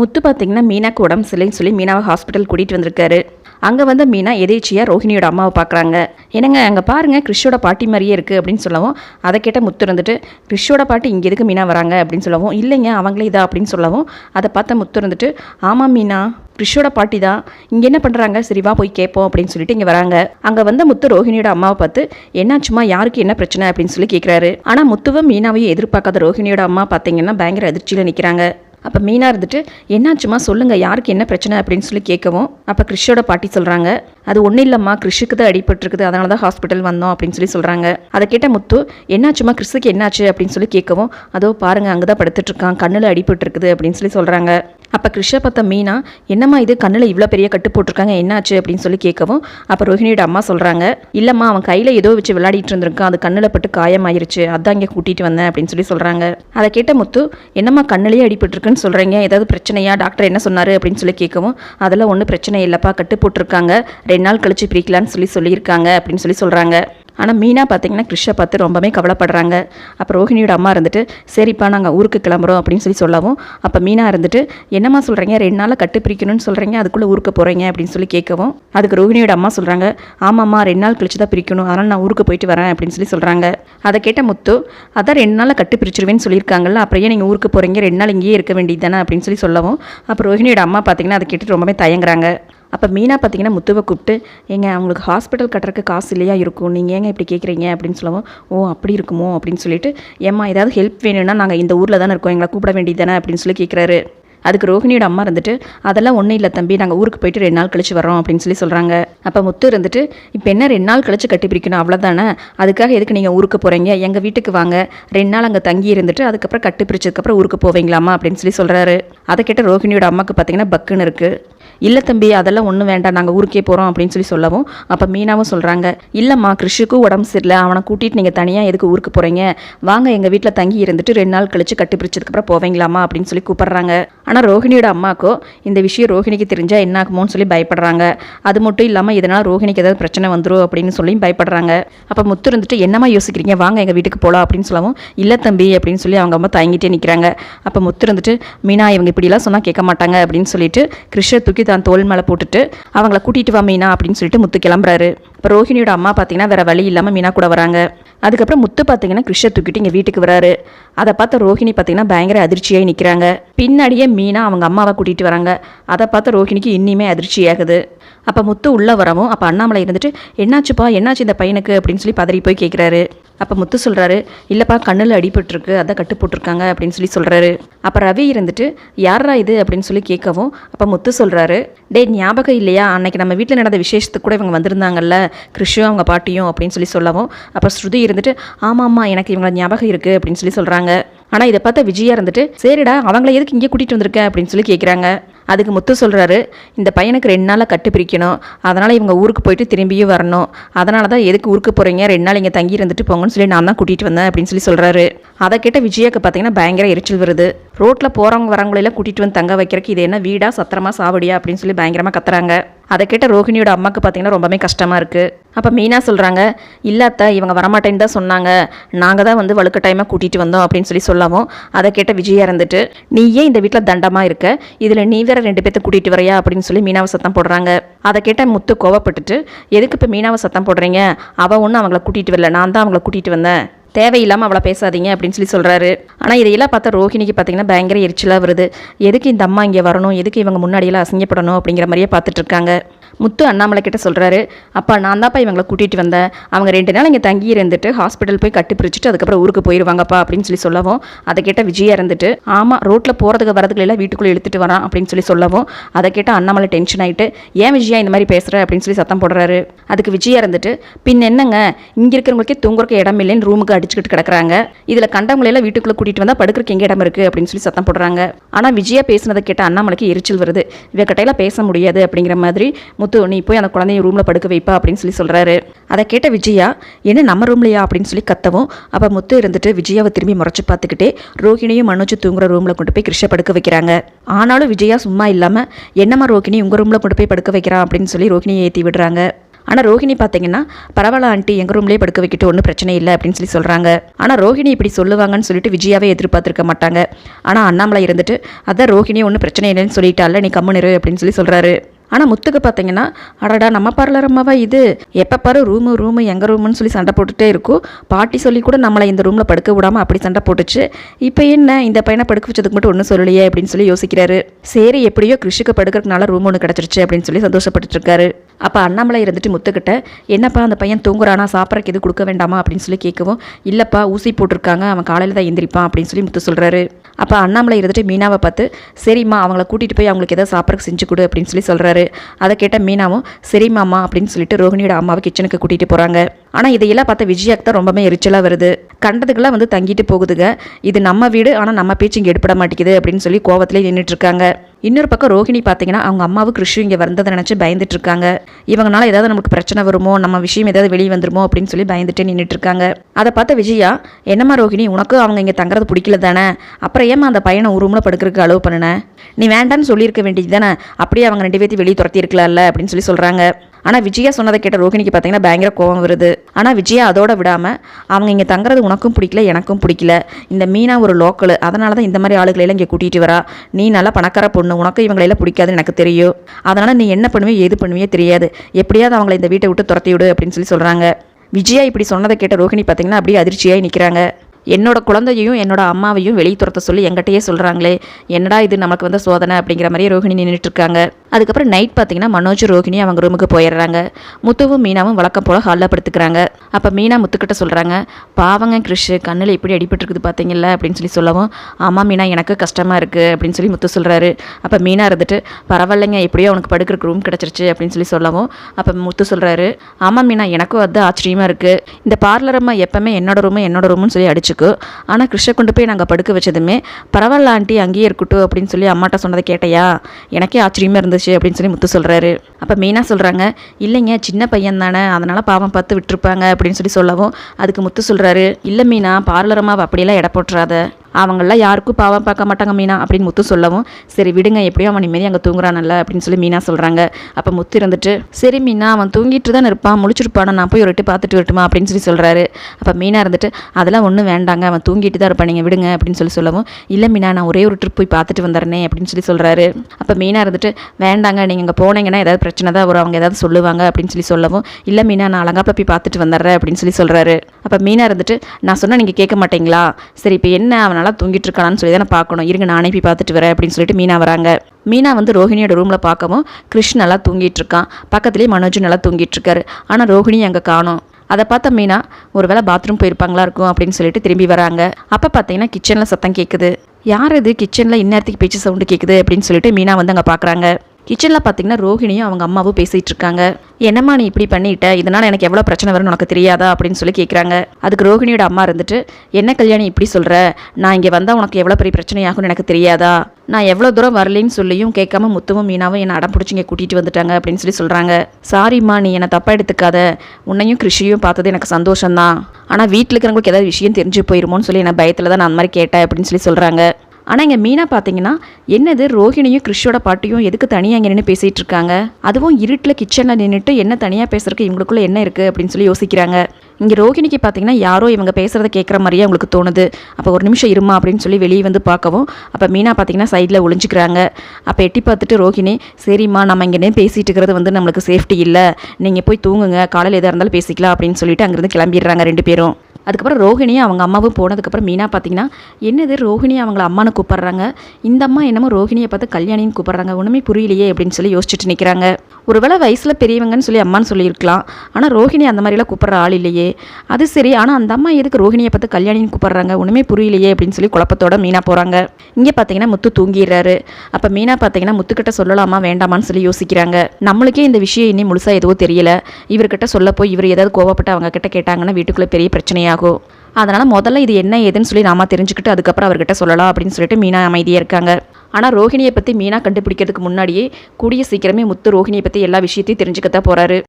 முத்து பார்த்தீங்கன்னா மீனாக்கு உடம்பு சரியில்லைன்னு சொல்லி மீனாவை ஹாஸ்பிட்டல் கூட்டிகிட்டு வந்திருக்காரு. அங்கே வந்து மீனா எதேச்சியாக ரோஹிணியோட அம்மாவை பார்க்குறாங்க என்னங்க அங்கே பாருங்க கிறிஷோட பாட்டி மாதிரியே இருக்குது அப்படின்னு சொல்லவும் அதை கேட்ட முத்து இருந்துட்டு கிறிஷோட பாட்டி இங்கே எதுக்கு மீனா வராங்க? அப்படின்னு சொல்லவும் இல்லைங்க அவங்களே இதா அப்படின்னு சொல்லவும் அதை பார்த்த முத்து இருந்துட்டு ஆமாம் மீனா கிறிஷோட பாட்டி தான். இங்கே என்ன பண்ணுறாங்க சரிவா போய் கேட்போம் அப்படின்னு சொல்லிட்டு இங்கே வராங்க. அங்கே வந்த முத்து ரோஹிணியோட அம்மாவை பார்த்து என்னாச்சுமா யாருக்கு என்ன பிரச்சனை? அப்படின்னு சொல்லி கேட்குறாரு ஆனால் முத்துவும் மீனாவையும் எதிர்பார்க்காத ரோஹிணியோட அம்மா பார்த்தீங்கன்னா பயங்கர அதிர்ச்சியில் நிற்கிறாங்க அப்போ மீனா இருந்துட்டு என்னாச்சுமா சொல்லுங்கள் யாருக்கு என்ன பிரச்சனை? அப்படின்னு சொல்லி கேட்கவும் அப்போ கிறிஷோட பாட்டி சொல்கிறாங்க அது ஒன்றும் இல்லைம்மா. கிறிஷுக்கு தான் அடிபட்டுருக்குது. அதனால தான் ஹாஸ்பிட்டல் வந்தோம். அப்படின்னு சொல்லி சொல்கிறாங்க அதை கேட்ட முத்து என்னாச்சுமா கிறிஸுக்கு என்னாச்சு? அப்படின்னு சொல்லி கேட்கவும் அதோ பாருங்கள் அங்கே தான் படுத்துட்ருக்கான் கண்ணில் அடிபட்டுருக்குது. அப்படின்னு சொல்லி சொல்கிறாங்க அப்போ கிறிஷை பார்த்த மீனா என்னம்மா இது? கண்ணில் இவ்வளோ பெரிய கட்டு போட்டிருக்காங்க. என்னாச்சு? அப்படின்னு சொல்லி கேட்கவும் அப்போ ரோஹிணியோட அம்மா சொல்கிறாங்க இல்லைம்மா அவன் கையில் ஏதோ வச்சு விளையாடிட்டு இருந்திருக்கான். அது கண்ணில் பட்டு காயமாயிருச்சு. அதான் இங்கே கூட்டிகிட்டு வந்தேன். அப்படின்னு சொல்லி சொல்கிறாங்க அதை கேட்ட முத்து என்னம்மா கண்ணிலேயே அடிபட்டுருக்குன்னு சொல்கிறீங்க ஏதாவது பிரச்சனையா? டாக்டர் என்ன சொன்னார்? அப்படின்னு சொல்லி கேட்கவும் அதெல்லாம் ஒன்றும் பிரச்சனை இல்லைப்பா. கட்டு போட்டிருக்காங்க. ரெண்டு நாள் கழிச்சு பிரிக்கலான்னு சொல்லி சொல்லியிருக்காங்க. அப்படின்னு சொல்லி சொல்கிறாங்க ஆனால் மீனா பார்த்தீங்கன்னா கிருஷை பார்த்து ரொம்பவே கவலைப்படுறாங்க. அப்போ ரோஹிணியோட அம்மா இருந்துட்டு சரிப்பா நாங்கள் ஊருக்கு கிளம்புறோம் அப்படின்னு சொல்லி சொல்லவும் அப்போ மீனா இருந்துட்டு என்னம்மா சொல்கிறீங்க ரெண்டு நாளில் கட்டு பிரிக்கணும்னு சொல்கிறீங்க அதுக்குள்ளே ஊருக்கு போகிறீங்க அப்படின்னு சொல்லி கேட்கவும் அதுக்கு ரோஹிணியோட அம்மா சொல்கிறாங்க ஆமாம்மா ரெண்டு நாள் கழிச்சு தான் பிரிக்கணும் அதனால் நான் ஊருக்கு போயிட்டு வரேன் அப்படின்னு சொல்லி சொல்கிறாங்க அதை கேட்ட முத்து அதான் ரெண்டு நாளில் கட்டு பிரிச்சிருவேன்னு சொல்லியிருக்காங்கல்ல அப்புறம் ஏன் நீங்கள் ஊருக்கு போகிறீங்க ரெண்டு நாள் இங்கேயே இருக்க வேண்டியது தானே அப்படின்னு சொல்லி சொல்லவும் அப்போ ரோஹிணியோட அம்மா பார்த்தீங்கன்னா அதை கேட்டு ரொம்பவே தயங்குறாங்க. அப்போ மீனா பார்த்தீங்கன்னா முத்துவை கூப்பிட்டு ஏங்க அவங்களுக்கு ஹாஸ்பிட்டல் கட்டுறதுக்கு காசு இல்லையா? இருக்கும். நீங்கள் ஏங்க இப்படி கேட்குறீங்க அப்படின்னு சொல்லவும் ஓ அப்படி இருக்குமோ? அப்படின்னு சொல்லிட்டு ஏம்மா ஏதாவது ஹெல்ப் வேணும்னா நாங்கள் இந்த ஊரில் தானே இருக்கோம். எங்களை கூப்பிட வேண்டியது தானே? அப்படின்னு சொல்லி கேட்குறாரு அதுக்கு ரோஹிணியோட அம்மா இருந்துட்டு அதெல்லாம் ஒன்றும் இல்லை தம்பி. நாங்கள் ஊருக்கு போயிட்டு ரெண்டு நாள் கழிச்சு வரோம் அப்படின்னு சொல்லி சொல்கிறாங்க அப்போ முத்து இருந்துட்டு இப்போ என்ன ரெண்டு நாள் கழிச்சு கட்டி பிரிக்கணும் அவ்வளோதானே அதுக்காக எதுக்கு நீங்கள் ஊருக்கு போகிறீங்க எங்கள் வீட்டுக்கு வாங்க. ரெண்டு நாள் அங்கே தங்கி இருந்துட்டு அதுக்கப்புறம் கட்டி பிரிச்சதுக்கப்புறம் ஊருக்கு போவீங்களாமா அப்படின்னு சொல்லி சொல்கிறாரு அதை கேட்ட ரோஹிணியோட அம்மாவுக்கு பார்த்தீங்கன்னா பக்குன்னு இருக்குது இல்லை தம்பி அதெல்லாம் ஒன்றும் வேண்டாம் நாங்கள் ஊருக்கே போகிறோம் அப்படின்னு சொல்லி சொல்லவும் அப்போ மீனாவும் சொல்கிறாங்க இல்லைம்மா கிருஷிக்கும் உடம்பு சரியில்லை அவனை கூட்டிகிட்டு நீங்கள் தனியாக எதுக்கு ஊருக்கு போகிறீங்க வாங்க எங்கள் வீட்டில் தங்கி இருந்துட்டு ரெண்டு நாள் கழிச்சு கட்டி பிரிச்சதுக்கப்புறம் போவீங்களாமா அப்படின்னு சொல்லி கூப்பிட்றாங்க. ஆனால் ரோஹிணியோட அம்மாக்கோ இந்த விஷயம் ரோஹிணிக்கு தெரிஞ்சால் என்ன ஆகுமோன்னு சொல்லி பயப்படுறாங்க. அது மட்டும் இல்லாமல் இதனால் ரோஹிணிக்கு ஏதாவது பிரச்சனை வந்துடும் அப்படின்னு சொல்லி பயப்படுறாங்க. அப்போ முத்து இருந்துட்டு என்னம்மா யோசிக்கிறீங்க வாங்க எங்கள் வீட்டுக்கு போகலாம் அப்படின்னு சொல்லவும் இல்லை தம்பி அப்படின்னு சொல்லி அவங்க அம்மா தயங்கிட்டே நிற்கிறாங்க அப்போ முத்து இருந்துட்டு மீனா இவங்க இப்படிலாம் சொன்னால் கேட்க மாட்டாங்க அப்படின்னு சொல்லிட்டு கிருஷ்ண தூக்கி தான் தோல் மேலே போட்டுட்டு அவங்கள கூட்டிகிட்டு வா மீனா அப்படின்னு சொல்லிட்டு முத்து கிளம்புறாரு. இப்போ ரோஹிணியோட அம்மா பார்த்தீங்கன்னா வேற வழி இல்லாமல் மீனா கூட வராங்க. அதுக்கப்புறம் முத்து பார்த்தீங்கன்னா கிருஷ்ண தூக்கிட்டு இங்கே வீட்டுக்கு வராரு. அதை பார்த்த ரோஹிணி பார்த்தீங்கன்னா பயங்கர அதிர்ச்சியாகி நிற்கிறாங்க பின்னாடியே மீனா அவங்க அம்மாவை கூட்டிகிட்டு வராங்க. அதை பார்த்த ரோஹிணிக்கு இன்னிமே அதிர்ச்சியாகுது. அப்போ முத்து உள்ளே வரவும் அப்போ அண்ணாமலை இருந்துட்டு என்னாச்சுப்பா? என்னாச்சு இந்த பையனுக்கு? அப்படின்னு சொல்லி பதறி போய் கேட்குறாரு அப்போ முத்து சொல்கிறாரு இல்லைப்பா கண்ணில் அடிபட்டுருக்கு அதான் கட்டு போட்டிருக்காங்க அப்படின்னு சொல்லி சொல்கிறாரு அப்போ ரவி இருந்துட்டு யாரா இது? அப்படின்னு சொல்லி கேட்கவும் அப்போ முத்து சொல்கிறாரு டே ஞாபகம் இல்லையா? அன்னைக்கு நம்ம வீட்டில் நடந்த விசேஷத்துக்கு கூட இவங்க வந்திருந்தாங்கல்ல கிருஷும் அவங்க பாட்டியும் அப்படின்னு சொல்லி சொல்லவும் அப்போ ஸ்ருதி இருந்துட்டு ஆமாம் ஆமாம் எனக்கு இவங்க ஞாபகம் இருக்குது அப்படின்னு சொல்லி சொல்கிறாங்க ஆனால் இதை பார்த்தா விஜயா இருந்துட்டு சரிடா அவங்கள எதுக்கு இங்கே கூட்டிகிட்டு வந்திருக்க? அப்படின்னு சொல்லி கேட்குறாங்க அதுக்கு முத்து சொல்கிறாரு இந்த பையனுக்கு ரெண்டு நாளாக கட்டு பிரிக்கணும். அதனால் இவங்க ஊருக்கு போயிட்டு திரும்பியும் வரணும். அதனால தான் எதுக்கு ஊருக்கு போகிறீங்க ரெண்டு நாள் இங்கே தங்கி இருந்துட்டு போங்கன்னு சொல்லி நான் தான் கூட்டிகிட்டு வந்தேன் அப்படின்னு சொல்லி சொல்கிறாரு அதை கேட்ட விஜயாக்கு பார்த்தீங்கன்னா பயங்கர எரிச்சல் வருது. ரோட்டில் போகிறவங்க வரவங்களெல்லாம் கூட்டிகிட்டு வந்து தங்க வைக்கிறக்கு இது என்ன வீடா சத்திரமா சாவடியா அப்படின்னு சொல்லி பயங்கரமாக கத்துறாங்க. அதை கேட்ட ரோஹிணியோட அம்மாக்கு பார்த்தீங்கன்னா ரொம்பவே கஷ்டமாக இருக்குது அப்போ மீனா சொல்கிறாங்க இல்லாத்த இவங்க வரமாட்டேன்னு தான் சொன்னாங்க. நாங்கள் தான் வந்து வழுக்கட்டாயமாக கூட்டிகிட்டு வந்தோம் அப்படின்னு சொல்லி சொல்லவும் அதை கேட்ட விஜயா இருந்துட்டு நீ ஏன் இந்த வீட்டில் தண்டமாக இருக்க? இதில் நீ வேற ரெண்டு பேர்த்த கூட்டிகிட்டு வரையா? அப்படின்னு சொல்லி மீனாவை சத்தம் போடுறாங்க. அதை கேட்ட முத்து கோவப்பட்டுட்டு எதுக்கு இப்போ மீனாவை சத்தம் போடுறீங்க? அவள் ஒன்றும் அவங்கள கூட்டிகிட்டு வரல. நான் தான் அவங்கள கூட்டிகிட்டு வந்தேன். தேவையில்லாமல் அவளை பேசாதீங்க அப்படின்னு சொல்லி சொல்கிறாரு ஆனால் இதையெல்லாம் பார்த்தா ரோஹிணிக்கு பார்த்தீங்கன்னா பயங்கர எரிச்சலாக வருது. எதுக்கு இந்த அம்மா இங்கே வரணும்? எதுக்கு இவங்க முன்னாடியெல்லாம் அசிங்கப்படணும் அப்படிங்கிற மாதிரியே பார்த்துட்ருக்காங்க முத்து அண்ணாமலை கிட்ட சொல்கிறாரு அப்பா நான் தான்ப்பா இவங்களை கூட்டிகிட்டு வந்தேன். அவங்க ரெண்டு நாள் இங்கே தங்கி இருந்துட்டு ஹாஸ்பிட்டல் போய் கட்டி பிரிச்சுட்டு அதுக்கப்புறம் ஊருக்கு போயிடுவாங்கப்பா அப்படின்னு சொல்லி சொல்லவும் அதை கேட்ட விஜயா இருந்துட்டு ஆமாம் ரோட்டில் போகிறதுக்கு வரதுக்கு எல்லாம் வீட்டுக்குள்ளே இழுத்துட்டு வரான் அப்படின்னு சொல்லி சொல்லவும் அதை கேட்ட அண்ணாமலை டென்ஷன் ஆகிட்டு ஏன் விஜயா இந்த மாதிரி பேசுகிற அப்படின்னு சொல்லி சத்தம் போடுறாரு. அதுக்கு விஜயா இருந்துட்டு பின் என்னங்க? இங்கே இருக்கிறவங்களுக்கே தூங்குறக்கு இடம் இல்லைன்னு ரூமுக்கு அடிச்சுக்கிட்டு கிடக்குறாங்க. இதில் கண்டவங்களெல்லாம் வீட்டுக்குள்ளே கூட்டிகிட்டு வந்தால் படுக்கிறக்கு எங்கே இடம் இருக்குது அப்படின்னு சொல்லி சத்தம் போடுறாங்க. ஆனால் விஜயா பேசுனதை கேட்ட அண்ணாமலைக்கு எரிச்சல் வருது. இவகிட்டையெல்லாம் பேச முடியாது அப்படிங்கிற மாதிரி முத்து நீ போய் அந்த குழந்தைய ரூமில் படுக்க வைப்பா அப்படின்னு சொல்லி சொல்கிறாரு அதை கேட்ட விஜயா என்ன நம்ம ரூம்லையா அப்படின்னு சொல்லி கத்தவும் அப்போ முத்து இருந்துட்டு விஜயாவை திரும்பி முறைச்சி பார்த்துக்கிட்டே ரோகிணியும் மனோஜ் தூங்குற ரூமில் கொண்டு போய் கிருஷ்ண படுக்க வைக்கிறாங்க. ஆனாலும் விஜயா சும்மா இல்லாமல் என்னம்மா ரோகிணி உங்கள் ரூமில் கொண்டு போய் படுக்க வைக்கிறான் அப்படின்னு சொல்லி ரோஹிணியை ஏற்றி விடுறாங்க. ஆனால் ரோஹிணி பார்த்தீங்கன்னா பரவாயில்ல ஆண்டி எங்கள் ரூம்லேயே படுக்க வைக்கிட்டு ஒன்றும் பிரச்சனை இல்லை அப்படின்னு சொல்லி சொல்கிறாங்க ஆனால் ரோஹிணி இப்படி சொல்லுவாங்கன்னு சொல்லிட்டு விஜயாவே எதிர்பார்த்துருக்க மாட்டாங்க. ஆனால் அண்ணாமலை இருந்துட்டு அதான் ரோஹிணி ஒன்றும் பிரச்சனை இல்லைன்னு சொல்லிட்டால நீ கம்முனிரு அப்படின்னு சொல்லி சொல்கிறாரு ஆனால் முத்துக்கு பார்த்தீங்கன்னா அடடா நம்ம பார்லர் அம்மாவா இது? எப்போ பாரு ரூமு ரூமு எங்கள் ரூமுன்னு சொல்லி சண்டை போட்டுகிட்டே இருக்கும். பாட்டி சொல்லி கூட நம்மளை இந்த ரூமில் படுக்க விடாமல் அப்படி சண்டை போட்டுச்சு. இப்போ என்ன இந்த பையனை படுக்க வச்சதுக்கு மட்டும் ஒன்றும் சொல்லலையே அப்படின்னு சொல்லி யோசிக்கிறாரு. சரி எப்படியோ கிருஷிக்கு படுக்கிறதுனால ரூம் ஒன்று கிடச்சிருச்சு அப்படின்னு சொல்லி சந்தோஷப்பட்டுருக்காரு அப்போ அண்ணாமலை இருந்துட்டு முத்துக்கிட்ட என்னப்பா அந்த பையன் தூங்குறானா? சாப்பிட்றக்கு எது கொடுக்க வேண்டாமா? அப்படின்னு சொல்லி கேட்கவும் இல்லைப்பா ஊசி போட்டிருக்காங்க. அவன் காலையில் தான் எந்திரிப்பான். அப்படின்னு சொல்லி முத்து சொல்கிறாரு அப்போ அண்ணாமலை இருந்துட்டு மீனாவை பார்த்து சரிம்மா அவங்கள கூட்டிகிட்டு போய் அவங்களுக்கு எதாவது சாப்பிட்றக்கு செஞ்சு கொடு அப்படின்னு சொல்லி சொல்கிறாரு அதை கேட்ட மீனாவும் சரிம்மாம்மா அப்படின்னு சொல்லிட்டு ரோஹிணியோட அம்மாவை கிச்சனுக்கு கூட்டிகிட்டு போகிறாங்க ஆனால் இதையெல்லாம் பார்த்த விஜயாக்கு தான் ரொம்பவே எரிச்சலாக வருது. கண்டதுக்கெல்லாம் வந்து தங்கிட்டு போகுதுங்க. இது நம்ம வீடு ஆனால் நம்ம பேச்சு இங்கே எடுப்பட மாட்டேங்குது அப்படின்னு சொல்லி கோவத்திலே நின்றுட்டு இருக்காங்க. இன்னொரு பக்கம் ரோஹிணி பார்த்தீங்கன்னா அவங்க அம்மாவுக்கு கிருஷி இங்கே வந்ததை நினச்சி பயந்துட்டு இருக்காங்க இவங்கனால ஏதாவது நமக்கு பிரச்சனை வருமோ நம்ம விஷயம் ஏதாவது வெளியே வந்துருமோ அப்படின்னு சொல்லி பயந்துட்டு நின்றுட்டு இருக்காங்க அதை பார்த்த விஜயா என்னம்மா ரோஹிணி உனக்கும் அவங்க இங்கே தங்குறது பிடிக்கல தானே? அப்புறம் ஏமா அந்த பையனை ஒரு ரூமில் படுக்கிறதுக்கு அலோவ் பண்ணுன? நீ வேண்டான்னு சொல்லியிருக்க வேண்டியது தானே? அப்படியே அவங்க ரெண்டு பேர்த்தையும் வெளியே துரத்தி இருக்கலாம்ல அப்படின்னு சொல்லி சொல்கிறாங்க ஆனால் விஜயா சொன்னதை கேட்ட ரோஹிணிக்கு பார்த்தீங்கன்னா பயங்கர கோவம் வருது. ஆனால் விஜயா அதோட விடாமல் அவங்க இங்கே தங்குறது உனக்கும் பிடிக்கல எனக்கும் பிடிக்கல. இந்த மீனா ஒரு லோக்கல் அதனால தான் இந்த மாதிரி ஆளுகளையெல்லாம் இங்கே கூட்டிகிட்டு வரா. நீ நல்லா பணக்கார பொண்ணு உனக்கு இவங்களையெல்லாம் பிடிக்காதுன்னு எனக்கு தெரியும். அதனால் நீ என்ன பண்ணுவே எது பண்ணுவே தெரியாது. எப்படியாவது அவங்கள இந்த வீட்டை விட்டு துரத்தி விடு அப்படின்னு சொல்லி சொல்கிறாங்க விஜயா இப்படி சொன்னதை கேட்ட ரோஹிணி பார்த்தீங்கன்னா அப்படியே அதிர்ச்சியாகி நிற்கிறாங்க என்னோட குழந்தையையும் என்னோட அம்மாவையும் வெளியே துரத்த சொல்லி எங்கிட்டயே சொல்கிறாங்களே என்னடா இது நமக்கு வந்த சோதனை அப்படிங்கிற மாதிரியே ரோஹிணி நின்றுட்டு இருக்காங்க. அதுக்கப்புறம் நைட் பார்த்தீங்கன்னா மனோஜ் ரோஹிணி அவங்க ரூமுக்கு போயிடுறாங்க. முத்துவும் மீனாவும் வழக்கம் போல் ஹாலில் படுத்துக்கிறாங்க. அப்போ மீனா முத்துக்கிட்ட சொல்கிறாங்க பாவங்க கிறிஷ் கண்ணில் எப்படி அடிபட்டுருக்குது பார்த்தீங்களா அப்படின்னு சொல்லி சொல்லவும் ஆமாம் மீனா எனக்கு கஷ்டமாக இருக்குது அப்படின்னு சொல்லி முத்து சொல்கிறாரு அப்போ மீனா இருந்துட்டு பரவாயில்லைங்க எப்படியோ அவனுக்கு படுக்கிறக்கு ரூம் கிடச்சிருச்சு. அப்படின்னு சொல்லி சொல்லவும் அப்போ முத்து சொல்கிறாரு ஆமாம் மீனா எனக்கும் அது ஆச்சரியமாக இருக்குது இந்த பார்லர் அம்மா எப்போவுமே என்னோட ரூமு என்னோட ரூம்னு சொல்லி அடிச்சுக்கோ. ஆனால் கிருஷ்ண கொண்டு போய் நாங்கள் படுக்க வச்சதுமே பரவாயில்ல ஆண்டி அங்கேயே இருக்கட்டும். அப்படின்னு சொல்லி அம்மாட்ட சொன்னதை கேட்டையா? எனக்கே ஆச்சரியமாக இருந்துச்சு. அப்படின்னு சொல்லி முத்து சொல்கிறாரு அப்போ மீனா சொல்கிறாங்க இல்லைங்க சின்ன பையன் தானே அதனால் பாவம் பார்த்து விட்டுருப்பாங்க அப்படின்னு சொல்லி சொல்லவும் அதுக்கு முத்து சொல்கிறாரு இல்லை மீனா பார்லரமாக அப்படியெல்லாம் எடை போட்டுறாத. அவங்களாம் யாருக்கும் பாவம் பார்க்க மாட்டாங்க மீனா அப்படின்னு முத்து சொல்லவும் சரி விடுங்க எப்படியும் அவன் நிம்மதி அங்கே தூங்குறானல்ல அப்படின்னு சொல்லி மீனா சொல்கிறாங்க அப்போ முத்து இருந்துட்டு சரி மீனா அவன் தூங்கிட்டு தான் இருப்பான் முழிச்சிருப்பான நான் போய் ஒரு எட்டு பார்த்துட்டு வரட்டுமா? அப்படின்னு சொல்லி சொல்கிறாரு அப்போ மீனா இருந்துட்டு அதெல்லாம் ஒன்றும் வேண்டாங்க அவன் தூங்கிட்டு தான் இருப்பான் நீங்கள் விடுங்க அப்படின்னு சொல்லி சொல்லவும் இல்லை மீனா நான் ஒரே ஒரு ட்ரிப் போய் பார்த்துட்டு வந்துடுறேன் அப்படின்னு சொல்லி சொல்கிறாரு அப்போ மீனா இருந்துட்டு வேண்டாங்க நீங்கள் இங்கே போனீங்கன்னா ஏதாவது பிரச்சனை தான் வரும் அவங்க ஏதாவது சொல்லுவாங்க அப்படின்னு சொல்லி சொல்லவும் இல்லை மீனா நான் அலங்காப்பில் போய் பார்த்துட்டு வந்துடுறேன் அப்படின்னு சொல்லி சொல்கிறாரு அப்போ மீனா இருந்துட்டு நான் சொன்னால் நீங்கள் கேட்க மாட்டீங்களா? சரி இப்போ என்ன அவன் நல்லா தூங்கிட்டு இருக்கானான்னு சொல்லி தானே பார்க்கணும். இருங்க நான் அனுப்பி பார்த்துட்டு வரேன் அப்படின்னு சொல்லிட்டு மீனா வராங்க. மீனா வந்து ரோஹிணியோட ரூமில் பார்க்கவும் கிருஷ் நல்லா தூங்கிட்டு இருக்கான். பக்கத்துலேயே மனோஜும் நல்லா தூங்கிட்டு இருக்காரு. ஆனால் ரோஹிணி அங்கே காணும். அதை பார்த்த மீனா ஒரு வேளை பாத்ரூம் போயிருப்பாங்களா இருக்கும்? அப்படின்னு சொல்லிட்டு திரும்பி வராங்க. அப்போ பார்த்தீங்கன்னா கிச்சனில் சத்தம் கேட்குது யார் இது? கிச்சனில் இந்நேரத்துக்கு பேச்சு சவுண்டு கேட்குது அப்படின்னு சொல்லிட்டு மீனா வந்து அங்கே பார்க்குறாங்க. கிச்சனில் பார்த்தீங்கன்னா ரோஹிணியும் அவங்க அம்மாவும் பேசிகிட்டு இருக்காங்க. என்னம்மா நீ இப்படி பண்ணிட்ட? இதனால் எனக்கு எவ்வளோ பிரச்சனை வரும்னு உனக்கு தெரியாதா? அப்படின்னு சொல்லி கேட்குறாங்க அதுக்கு ரோஹிணியோட அம்மா இருந்துட்டு என்ன கல்யாணி இப்படி சொல்கிற நான் இங்கே வந்தால் உனக்கு எவ்வளோ பெரிய பிரச்சனையாகும்னு எனக்கு தெரியாதா? நான் எவ்வளோ தூரம் வரலைன்னு சொல்லியும் கேட்காம முத்துவும் மீனாவும் என்னை அடம் பிடிச்சிங்க கூட்டிகிட்டு வந்துட்டாங்க அப்படின்னு சொல்லி சொல்கிறாங்க சாரிம்மா நீ என்னை தப்பாக எடுத்துக்காத. உன்னையும் கிருஷியும் பார்த்தது எனக்கு சந்தோஷம்தான். ஆனால் வீட்டில் இருக்கிறவங்களுக்கு ஏதாவது விஷயம் தெரிஞ்சு போயிருமோன்னு சொல்லி என்னை பயத்தில் தான் நான் அந்த மாதிரி கேட்டேன் அப்படின்னு சொல்லி சொல்கிறாங்க ஆனால் இங்கே மீனா பார்த்தீங்கன்னா என்னது ரோஹிணியும் கிறிஷோட பாட்டியும் எதுக்கு தனியாக இங்கே நின்று பேசிகிட்டு இருக்காங்க? அதுவும் இருட்டில் கிச்சனில் நின்றுட்டு என்ன தனியாக பேசுறதுக்கு இவங்களுக்குள்ள என்ன இருக்குது அப்படின்னு சொல்லி யோசிக்கிறாங்க. இங்கே ரோஹிணிக்கு பார்த்தீங்கன்னா யாரோ இவங்க பேசுகிறத கேட்குற மாதிரியே அவங்களுக்கு தோணுது. அப்போ ஒரு நிமிஷம் இருமா அப்படின்னு சொல்லி வெளியே வந்து பார்க்கவும் அப்போ மீனா பார்த்தீங்கன்னா சைடில் ஒளிஞ்சிக்கிறாங்க. அப்போ எட்டி பார்த்துட்டு ரோஹிணி சரிம்மா நம்ம இங்கே பேசிகிட்டு இருக்கிறது வந்து நம்மளுக்கு சேஃப்டி இல்லை. நீங்கள் போய் தூங்குங்க. காலையில் எதாக இருந்தாலும் பேசிக்கலாம். அப்படின்னு சொல்லிட்டு அங்கேருந்து கிளம்பிடுறாங்க ரெண்டு பேரும். அதுக்கப்புறம் ரோஹிணியும் அவங்க அம்மாவும் போனதுக்கப்புறம் மீனா பார்த்தீங்கன்னா என்னது ரோஹிணி அவங்கள அம்மானு கூப்பிட்றாங்க? இந்த அம்மா என்னமோ ரோஹிணியை பார்த்து கல்யாணின்னு கூப்பிட்றாங்க. ஒன்றுமே புரியலையே அப்படின்னு சொல்லி யோசிச்சுட்டு நிற்கிறாங்க ஒருவேளை வயசில் பெரியவங்கன்னு சொல்லி அம்மான்னு சொல்லியிருக்கலாம். ஆனால் ரோஹிணி அந்த மாதிரிலாம் கூப்பிட்ற ஆள் இல்லையே. அது சரி ஆனால் அந்த அம்மா எதுக்கு ரோஹிணியை பார்த்து கல்யாணின்னு கூப்பிட்றாங்க? ஒன்றுமே புரியலையே அப்படின்னு சொல்லி குழப்பத்தோட மீனா போகிறாங்க இங்கே பார்த்தீங்கன்னா முத்து தூங்கிடுறாரு. அப்போ மீனா பார்த்தீங்கன்னா முத்துக்கிட்ட சொல்லலாமா வேண்டாமான்னு சொல்லி யோசிக்கிறாங்க. நம்மளுக்கே இந்த விஷயம் இன்னும் முழுசாக எதுவும் தெரியல. இவர்கிட்ட சொல்ல போய் இவர் ஏதாவது கோவப்பட்டு அவங்க கிட்ட கேட்டாங்கன்னா வீட்டுக்குள்ளே பெரிய பிரச்சனையாகும். அதனால் முதல்ல இது என்ன ஏதுன்னு சொல்லி நாம தெரிஞ்சுக்கிட்டு அதுக்கப்புறம் அவர்கிட்ட சொல்லலாம் அப்படின்னு சொல்லிட்டு மீனா அமைதியாக இருக்காங்க. ஆனால் ரோஹிணியை பற்றி மீனா கண்டுபிடிக்கிறதுக்கு முன்னாடியே கூடிய சீக்கிரமே முத்து ரோஹிணியை பற்றி எல்லா விஷயத்தையும் தெரிஞ்சுக்கத்தான் போகிறாரு